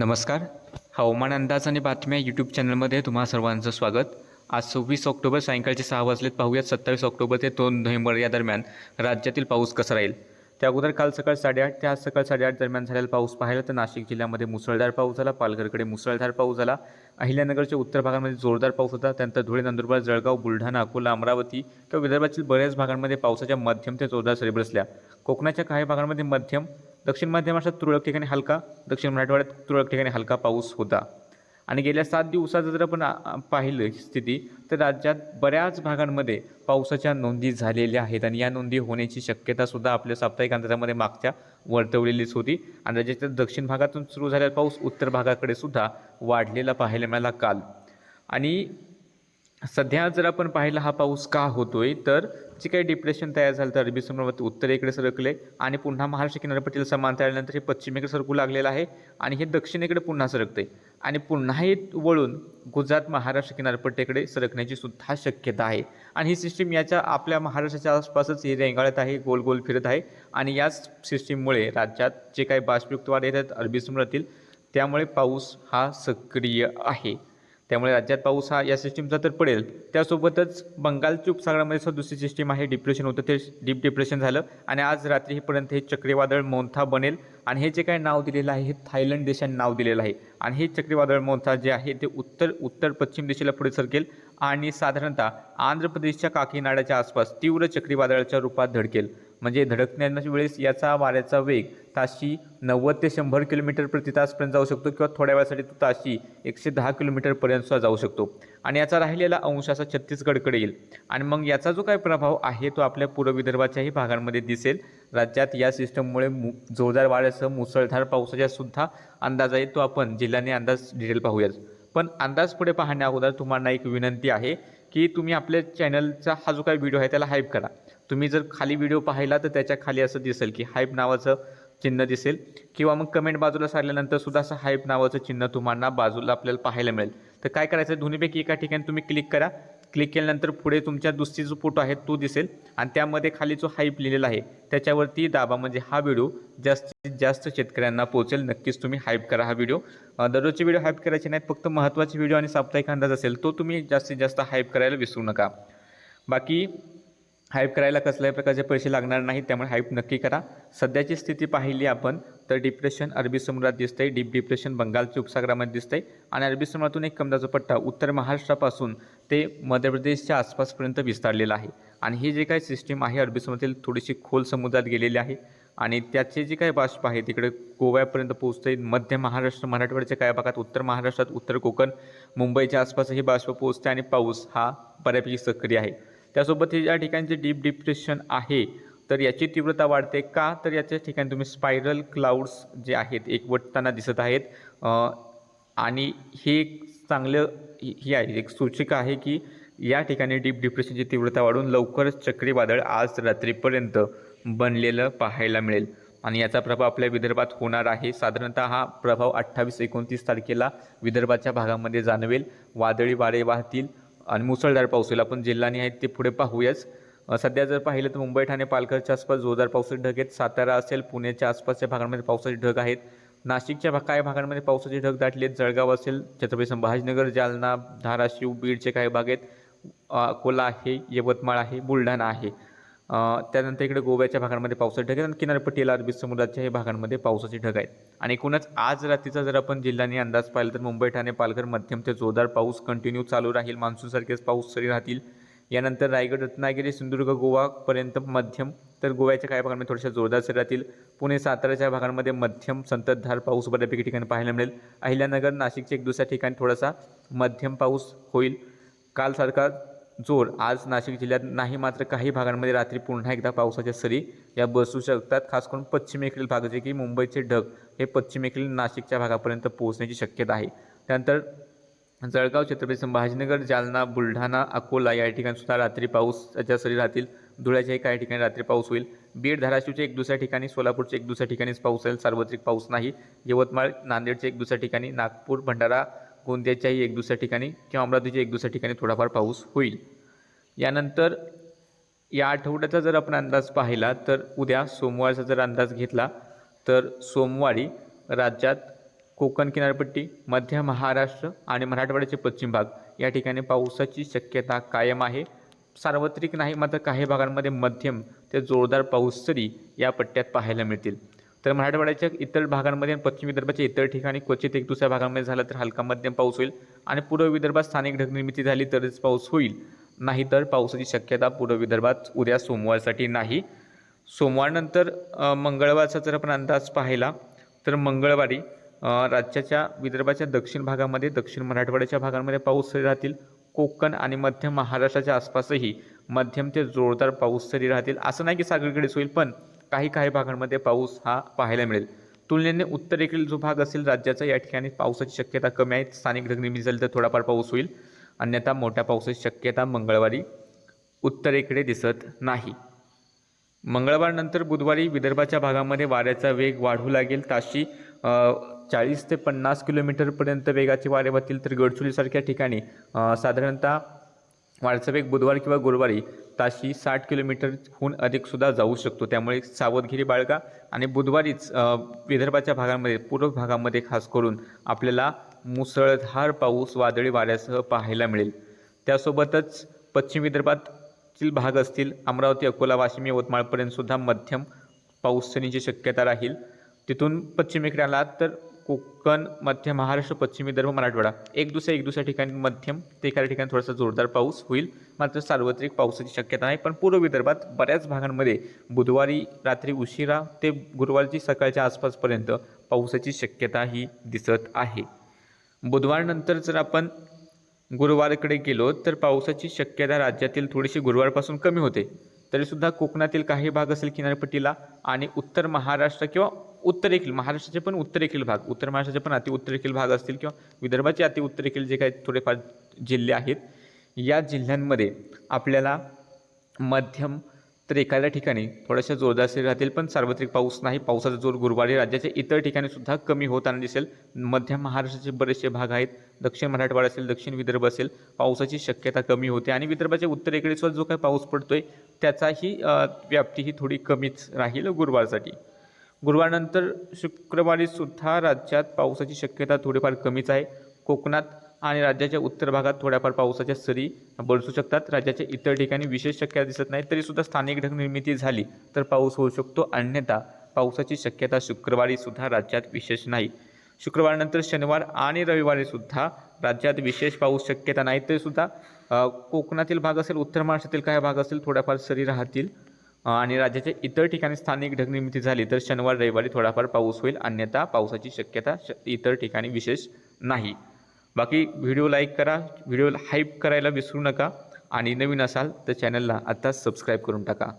नमस्कार. हवामान अंदाज आणि बातम्या यूट्यूब चॅनलमध्ये तुम्हा सर्वांचं स्वागत. आज सव्वीस ऑक्टोबर सायंकाळचे सहा वाजलेत. पाहूयात सत्तावीस ऑक्टोबर ते दोन नोव्हेंबर या दरम्यान राज्यातील पाऊस कसा राहील? त्या अगोदर काल सकाळ साडेआठ ते आज सकाळ साडेआठ दरम्यान झालेला पाऊस पाहिला तर नाशिक जिल्ह्यामध्ये मुसळधार पाऊस झाला पालघरकडे मुसळधार पाऊस झाला. अहिल्यानगरच्या उत्तर भागामध्ये जोरदार पाऊस होता. त्यानंतर धुळे नंदुरबार जळगाव बुलढाणा अकोला अमरावती किंवा विदर्भातील बऱ्याच भागांमध्ये पावसाच्या मध्यम ते जोरदार सरी बसल्या कोकणाच्या काही भागांमध्ये मध्यम दक्षिण मध्य महाराष्ट्रात तुरळक ठिकाणी हलका दक्षिण मराठवाड्यात तुरळक ठिकाणी हलका पाऊस होता. आणि गेल्या सात दिवसाचं जर आपण पाहिलं स्थिती तर राज्यात बऱ्याच भागांमध्ये पावसाच्या नोंदी झालेल्या आहेत आणि या नोंदी होण्याची शक्यतासुद्धा आपल्या साप्ताहिक अंदाजामध्ये मागच्या वर्तवलेलीच होती. आणि राज्याच्या दक्षिण भागातून सुरू झालेला पाऊस उत्तर भागाकडे सुद्धा वाढलेला पाहायला मिळाला काल. आणि सध्या जर आपण पाहिलं हा पाऊस का होतोय तर जे काही डिप्रेशन तयार झालं तर अरबी समुद्रात उत्तरेकडे सरकले आणि पुन्हा महाराष्ट्र किनारपट्टीला समांतर आल्यानंतर हे पश्चिमेकडे सरकू लागलेलं आहे आणि हे दक्षिणेकडे पुन्हा सरकते आणि पुन्हा हे वळून गुजरात महाराष्ट्र किनारपट्टीकडे सरकण्याची सुद्धा शक्यता आहे. आणि ही सिस्टीम याच्या आपल्या महाराष्ट्राच्या आसपासच ही रेंगाळत आहे गोल गोल फिरत आहे. आणि याच सिस्टीममुळे राज्यात जे काही बाष्पयुक्त वाढ येतात अरबी समुद्रातील त्यामुळे पाऊस हा सक्रिय आहे. त्यामुळे राज्यात पाऊस हा या सिस्टीमचा तर पडेल. त्यासोबतच बंगालच्या उपसागरामध्ये सुद्धा दुसरी सिस्टीम आहे डिप्रेशन होतं ते डीप डिप्रेशन झालं. आणि आज रात्रीपर्यंत हे चक्रीवादळ मोंथा बनेल. आणि हे जे काही नाव दिलेलं आहे हे थायलंड देशाने नाव दिलेलं आहे. आणि हे चक्रीवादळ मोंथा जे आहे ते उत्तर उत्तर पश्चिम दिशेला पुढे सरकेल. आणि साधारणतः आंध्र प्रदेशच्या काकीनाड्याच्या आसपास तीव्र चक्रीवादळाच्या रूपात धडकेल. म्हणजे धडकण्याच्या वेळेस याचा वाऱ्याचा वेग ताशी नव्वद ते शंभर किलोमीटर प्रति तासपर्यंत जाऊ शकतो किंवा थोड्या वेळासाठी तो ताशी एकशे दहा किलोमीटरपर्यंत सुद्धा जाऊ शकतो. आणि याचा राहिलेला अंश असा छत्तीसगडकडे येईल. आणि मग याचा जो काही प्रभाव आहे तो आपल्या पूर्व विदर्भाच्याही भागांमध्ये दिसेल. राज्यात या सिस्टममुळे मु जोरदार वाऱ्यासह मुसळधार पावसाचा सुद्धा अंदाज आहे तो आपण जिल्ह्याने अंदाज डिटेल पाहूयाच पण अंदाज पुढे पाहण्या अगोदर तुम्हाला एक विनंती आहे की तुम्ही आपल्या चॅनलचा हा जो काही व्हिडिओ आहे त्याला हाईप करा. तुम्ही जर खाली व्हिडिओ पाहिला तर त्याच्याखाली असं दिसेल की हाईप नावाचं चिन्ह दिसेल. किंवा मग कमेंट बाजूला सारल्यानंतर सुद्धा असं हाईप नावाचं चिन्ह तुम्हाला बाजूला आपल्याला पाहायला मिळेल. तर काय करायचं? दोन्हीपैकी एका ठिकाणी तुम्ही क्लिक करा. क्लिक केल्यानंतर पुढे तुमच्या दुसरी जो फोटो आहे तो दिसेल. आणि त्यामध्ये खाली जो हाईप लिहिलेला आहे त्याच्यावरती दाबा म्हणजे हा व्हिडिओ जास्तीत जास्त शेतकऱ्यांना पोहोचेल. नक्कीच तुम्ही हाईप करा हा व्हिडिओ दररोजचे व्हिडिओ हाईप करायचे नाहीत फक्त महत्त्वाचे व्हिडिओ आणि साप्ताहिक अंदाज असेल तो तुम्ही जास्तीत जास्त हाईप करायला विसरू नका. बाकी हाईप करायला कसल्याही प्रकारचे पैसे लागणार नाही त्यामुळे हाईप नक्की करा. सध्याची स्थिती पाहिली आपण तर डिप्रेशन अरबी समुद्रात दिसतंय डीप डिप्रेशन बंगालच्या उपसागरामध्ये दिसतंय. आणि अरबी समुद्रातून एक कमदाचा पट्टा उत्तर महाराष्ट्रापासून ते मध्य प्रदेशच्या आसपासपर्यंत विस्तारलेला आहे. आणि ही जे काही सिस्टीम आहे अरबी समुद्रातील थोडीशी खोल समुद्रात गेलेली आहे. आणि त्याचे जे काही बाष्प आहे तिकडे गोव्यापर्यंत पोहोचते मध्य महाराष्ट्र मराठवाड्याच्या काही भागात उत्तर महाराष्ट्रात उत्तर कोकण मुंबईच्या आसपासही बाष्प पोहोचते आणि पाऊस हा बऱ्यापैकी सक्रिय आहे. त्यासोबत हे ज्या ठिकाणचे डीप डिप्रेशन आहे तर याची तीव्रता वाढते का? तर याच्या ठिकाणी तुम्ही स्पायरल क्लाउड्स जे आहेत एकवटताना दिसत आहेत. आणि हे एक चांगलं ही आहे एक सूचिका आहे की या ठिकाणी डीप डिप्रेशनची तीव्रता वाढून लवकरच चक्रीवादळ आज रात्रीपर्यंत बनलेलं पाहायला मिळेल. आणि याचा प्रभाव आपल्या विदर्भात होणार आहे. साधारणतः हा प्रभाव अठ्ठावीस एकोणतीस तारखेला विदर्भाच्या भागामध्ये जाणवेल. वादळी वारे वाहतील. आणि मुसळधार पाऊस होईल आपण जिल्ह्यानी आहेत ते पुढे पाहूयाच. सध्या जर पाहिलं तर मुंबई ठाणे पालघरच्या आसपास जोरदार पावसाचे ढग आहेत. सातारा असेल पुण्याच्या आसपासच्या भागांमध्ये पावसाचे ढग आहेत. नाशिकच्या भा- काही भागांमध्ये पावसाचे ढग दाटले आहेत. जळगाव असेल छत्रपती संभाजीनगर जालना धाराशिव बीडचे काही भाग आहेत. अकोला आहे यवतमाळ आहे बुलढाणा आहे. त्यानंतर इकडे गोव्याच्या भागांमध्ये पावसाचे ढग आहेत आणि किनारपट्टीला अरबी समुद्राच्या हे भागांमध्ये पावसाचे ढग आहेत आणि एकूणच आज रात्रीचा जर आपण जिल्ह्याने अंदाज पाहिला तर मुंबई ठाणे पालघर मध्यम ते जोरदार पाऊस कंटिन्यू चालू राहील. मान्सूनसारखेच पाऊस सरी राहतील. यानंतर रायगड रत्नागिरी सिंधुदुर्ग गोवापर्यंत मध्यम तर गोव्याच्या काही भागांमध्ये थोड्याशा जोरदार सरी राहतील. पुणे साताराच्या भागांमध्ये मध्यम संततधार पाऊस बऱ्यापैकी ठिकाणी पाहायला मिळेल. अहिल्यानगर नाशिकच्या एक दुसऱ्या ठिकाणी थोडासा मध्यम पाऊस होईल. कालसारखा जोर. आज नाशिक जिल्ह्यात नाही मात्र काही भागांमध्ये रात्री पुन्हा एकदा पावसाच्या सरी या बसू शकतात. खास करून पश्चिमेकडील भाग जे की मुंबईचे ढग हे पश्चिमेकडील नाशिकच्या भागापर्यंत पोहोचण्याची शक्यता आहे. त्यानंतर जळगाव छत्रपती संभाजीनगर जालना बुलढाणा अकोला या ठिकाणी सुद्धा रात्री पाऊसच्या सरी राहतील. धुळ्याच्याही काही ठिकाणी रात्री पाऊस होईल. बीड धाराशिवचे एक दुसऱ्या ठिकाणी सोलापूरचे एक दुसऱ्या ठिकाणीच पाऊस होईल सार्वत्रिक पाऊस नाही. यवतमाळ नांदेडचे एक दुसऱ्या ठिकाणी नागपूर भंडारा गोंदियाच्याही एक दुसऱ्या ठिकाणी किंवा अमरावतीच्या एक दुसऱ्या ठिकाणी थोडाफार पाऊस होईल. यानंतर या आठवड्याचा जर आपण अंदाज पाहिला तर उद्या सोमवारचा जर अंदाज घेतला तर सोमवारी राज्यात कोकण किनारपट्टी मध्य महाराष्ट्र आणि मराठवाड्याचे पश्चिम भाग या ठिकाणी पावसाची शक्यता कायम आहे. सार्वत्रिक नाही मात्र काही भागांमध्ये मध्यम ते जोरदार पाऊस तरी या पट्ट्यात पाहायला मिळतील. तर मराठवाड्याच्या इतर भागांमध्ये आणि पश्चिम विदर्भाच्या इतर ठिकाणी क्वचित एक दुसऱ्या भागांमध्ये झालं तर हलका मध्यम पाऊस होईल आणि पूर्व विदर्भात स्थानिक ढगनिर्मिती झाली तरच पाऊस होईल. नाहीतर पावसाची शक्यता पूर्व विदर्भात उद्या सोमवारसाठी नाही. सोमवारनंतर मंगळवारचा जर आपण अंदाज पाहिला तर मंगळवारी राज्याच्या विदर्भाच्या दक्षिण भागामध्ये दक्षिण मराठवाड्याच्या भागांमध्ये पाऊस सरी राहतील. कोकण आणि मध्य महाराष्ट्राच्या आसपासही मध्यम ते जोरदार पाऊस सरी राहतील. असं नाही की सागरीकडेच होईल पण काही काही भागांमध्ये पाऊस हा पाहायला मिळेल. तुलनेने उत्तरेकडील जो भाग असेल राज्याचा या ठिकाणी पावसाची शक्यता कमी आहे. स्थानिक ढगनिर्मिती झाली तर थोडाफार पाऊस होईल. अन्यथा मोठ्या पावसाची शक्यता मंगळवारी उत्तरेकडे दिसत नाही. मंगळवारनंतर बुधवारी विदर्भाच्या भागामध्ये वाऱ्याचा वेग वाढू लागेल. ताशी चाळीस ते पन्नास किलोमीटरपर्यंत वेगाचे वारे वाहतील. तर गडचुलीसारख्या ठिकाणी साधारणतः वाऱ्याचा वेग बुधवार किंवा गुरुवारी ताशी साठ किलोमीटरहून अधिकसुद्धा जाऊ शकतो. त्यामुळे सावधगिरी बाळगा आणि बुधवारीच विदर्भाच्या भागांमध्ये पूर्व भागामध्ये खास करून आपल्याला मुसळधार पाऊस वादळी वाऱ्यासह पाहायला मिळेल. त्यासोबतच पश्चिम विदर्भातील भाग असतील अमरावती अकोला वाशिम यवतमाळपर्यंत सुद्धा मध्यम पाऊसनीची शक्यता राहील. तिथून पश्चिमेकडे आलात तर कोकण मध्य महाराष्ट्र पश्चिम विदर्भ मराठवाडा. एक दुसऱ्या एक दुसऱ्या ठिकाणी मध्यम ते एखाद्या ठिकाणी थोडासा जोरदार पाऊस होईल. मात्र सार्वत्रिक पावसाची शक्यता नाही पण पूर्व विदर्भात बऱ्याच भागांमध्ये बुधवारी रात्री उशिरा ते गुरुवारची सकाळच्या आसपासपर्यंत पावसाची शक्यता ही दिसत आहे. बुधवारनंतर जर आपण गुरुवारकडे गेलो तर पावसाची शक्यता राज्यातील थोडीशी गुरुवारपासून कमी होते. तरीसुद्धा कोकणातील काही भाग असेल किनारपट्टीला आणि उत्तर महाराष्ट्र किंवा उत्तरेखील महाराष्ट्राचे पण उत्तरेखील भाग उत्तर महाराष्ट्राचे पण अतिउत्तरेखील भाग असतील किंवा विदर्भाचे अतिउत्तरेखील जे काही थोडेफार जिल्हे आहेत या जिल्ह्यांमध्ये आपल्याला मध्यम तर एखाद्या ठिकाणी थोड्याशा जोरदार सरी राहतील पण सार्वत्रिक पाऊस नाही पावसाचा जोर गुरुवारी राज्याच्या इतर ठिकाणी सुद्धा कमी होताना दिसेल. मध्य महाराष्ट्राचे बरेचसे भाग आहेत दक्षिण मराठवाडा असेल दक्षिण विदर्भ असेल पावसाची शक्यता कमी होते आणि विदर्भाच्या उत्तरेकडे सुद्धा जो काही पाऊस पडतोय त्याचाही व्याप्ती ही थोडी कमीच राहील गुरुवारसाठी. गुरुवारनंतर शुक्रवारी सुद्धा राज्यात पावसाची शक्यता थोडीफार कमीच आहे. कोकणात आणि राज्याच्या उत्तर भागात थोड्याफार पावसाच्या सरी बरसू शकतात. राज्याच्या इतर ठिकाणी विशेष शक्यता दिसत नाही तरीसुद्धा स्थानिक ढगनिर्मिती झाली तर पाऊस होऊ शकतो. अन्यथा पावसाची शक्यता शुक्रवारी सुद्धा राज्यात विशेष नाही. शुक्रवारनंतर शनिवार आणि रविवारी सुद्धा राज्यात विशेष पाऊस शक्यता नाही. तरीसुद्धा सुद्धा कोकणातील भाग असेल उत्तर महाराष्ट्रातील काही भाग असेल थोड्याफार सरी राहतील. आणि राज्याच्या इतर ठिकाणी स्थानिक ढगनिर्मिती झाली तर शनिवार रविवारी थोडाफार पाऊस होईल अन्यथा पावसाची शक्यता श इतर ठिकाणी विशेष नाही. बाकी व्हिडिओ लाईक करा व्हिडिओ हाईप करायला विसरू नका आणि नवीन असाल तर चॅनलला आत्ताच सबस्क्राईब करून टाका.